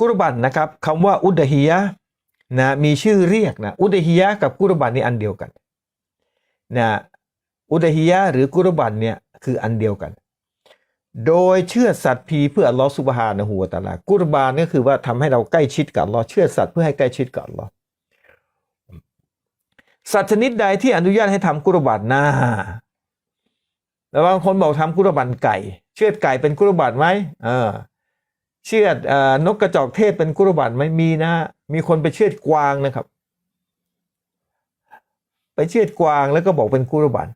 กุรบันนะครับคำว่าอุดฮิยะนะมีชื่อเรียกนะอุดฮิยะกับกุรบันนี่อันเดียวกันนะอุดฮิยะหรือกุรบันเนี่ยคืออันเดียวกัน โดยเชื่อสัตว์พีเพื่ออัลลอฮ์ซุบฮานะฮูวะตาลากุรบานก็คือว่าทำให้เราใกล้ชิดกับอัลลอฮ์เชื่อสัตว์เพื่อให้ใกล้ชิดกับอัลลอฮ์สัตว์ชนิดใดที่อนุญาตให้ทำกุรบันนะแล้วบางคนบอกทำกุรบันไก่ เชือดไก่เป็นกุรบันไหมเออ เชือดอนกกระจอกเทศเป็นกุรบันไหมมีนะ มีคนไปเชือดกวางนะครับ ไปเชือดกวางแล้วก็บอกเป็นกุรบัน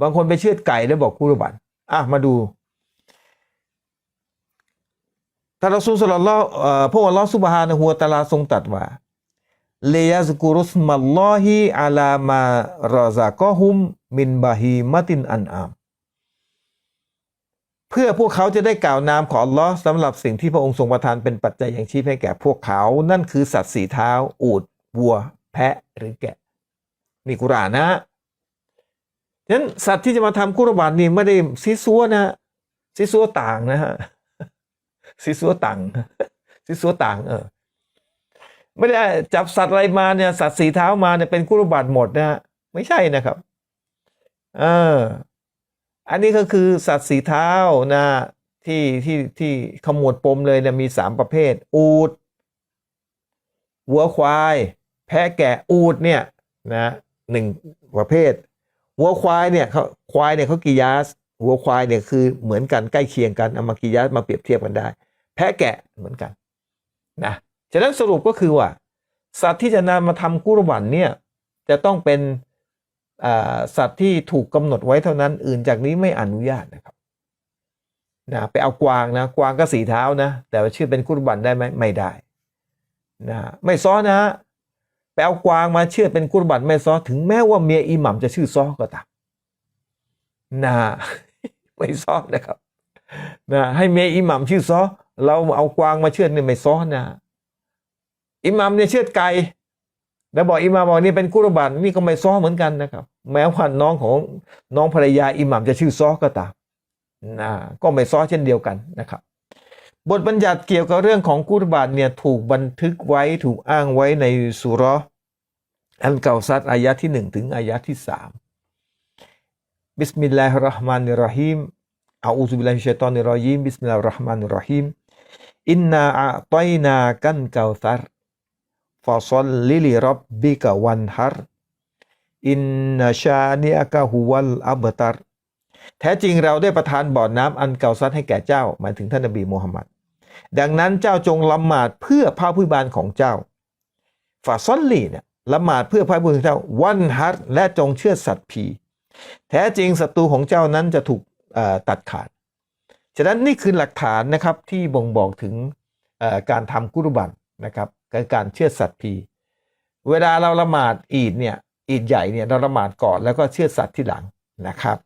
บางคนไปเชือดไก่แล้วบอกกุรบันอะมาดูท่ารอซูลสลลัลลอฮุเอ่อพระอัลลอสุบฮานะฮูวตาลาทรงตรัสว่าเลยาซกุรุสมัลลอฮิอาลามารอซากอฮุม มินบาฮีมะตินอันอาม เพื่อพวกเขาจะได้กล่าวนามของอัลลอฮ์สำหรับสิ่งที่พระองค์ทรงประทานเป็นปัจจัยอย่างชีพให้แก่พวกเขา นั่นคือสัตว์สีเท้า อูดวัว แพะหรือแกะ นี่กุรานนะฉะนั้นสัตว์ที่จะมาทำกุรบานนี่ไม่ได้ซีซัวนะซีซัวต่างนะฮะซีซัวต่างซีซัวต่าง เออ ไม่ได้จับสัตว์อะไรมาเนี่ย สัตว์สีเท้ามาเนี่ยเป็นกุรบานหมดนะฮะไม่ใช่นะครับ เออ อันนี้ก็คือสัตว์สีเท้านะที่ที่ที่ขมวดปมเลยเนี่ยมีสามประเภท อูดวัวควาย แพะแกะอูดเนี่ยนะหนึ่งประเภทวัวควายเนี่ยเขาควายเนี่ยเขากิยาสวัวควายเนี่ยคือเหมือนกันใกล้เคียงกันเอามากิยาสมาเปรียบเทียบกันได้ แพะแกะเหมือนกันนะฉะนั้นสรุปก็คือว่า สัตว์ที่จะนำมาทำกุรบันเนี่ยจะต้องเป็น สัตว์ที่ถูกกำหนดไว้เท่านั้นอื่นจากนี้ไม่อนุญาตนะครับนะไปเอากวางนะกวางก็สีเท้านะ แต่ว่าชื่อเป็นกุรบันได้ไหมไม่ได้นะไม่ซ้อนะฮะไปเอากวางมาเชื่อเป็นกุรบันไม่ซ้อถึงแม้ว่าเมียอิหมัมจะชื่อซ้อก็ตามนะไม่ซ้อนะครับนะให้เมียอิหมัมชื่อซ้อเราเอากวางมาเชื่อเนี่ยไม่ซ้อนะอิหมัมเนี่ยเชื่อไก่ แล้วบอกอิหมัมบอกนี่เป็นกุรบันนี่ก็ไม่ซ้อเหมือนกันนะครับ แม้ว่าน้องของน้องภรรยาอิหมัมจะชื่อซ้อก็ตามนะก็ไม่ซ้อเช่นเดียวกันนะครับ บทบัญญัติเกี่ยวกับเรื่องของกุรบันเนี่ยถูกบันทึกไว้ถูกอ้างไว้ในสุรอันเก่าซัดอายะที่หนึ่งถึงอายะที่สามบิสมิลลาฮิรราะห์มานิรราะฮีมอาอูซุบิลลาฮิชัยฏอนิรราะญีมบิสมิลลาฮิรราะห์มานิรราะฮีมอินนาอะตอยนากันเกาซัร ฟาซอลลิลิรับบิกะวันฮัรอินนาชาเนียกะฮุวัลอับตัรแท้จริงเราได้ประทานบ่อน้ำอันเก่าซัดให้แก่เจ้า หมายถึงท่านนบีมูฮัมมัดดังนั้นเจ้าจงละหมาดเพื่อพระผู้บานของเจ้าฟาซอลลีเนี่ยละหมาดเพื่อพระผู้บานของเจ้า วันฮัรและจงเชื่อสัตว์ผี แท้จริงศัตรูของเจ้านั้นจะถูกตัดขาด ฉะนั้นนี่คือหลักฐานนะครับที่บ่งบอกถึงการทำกุรบันนะครับ กับการเชื่อสัตว์พีเวลาเราละหมาดอีดเนี่ยอีดใหญ่เนี่ยเราละหมาดก่อนแล้วก็เชื่อสัตว์ที่หลังนะครับ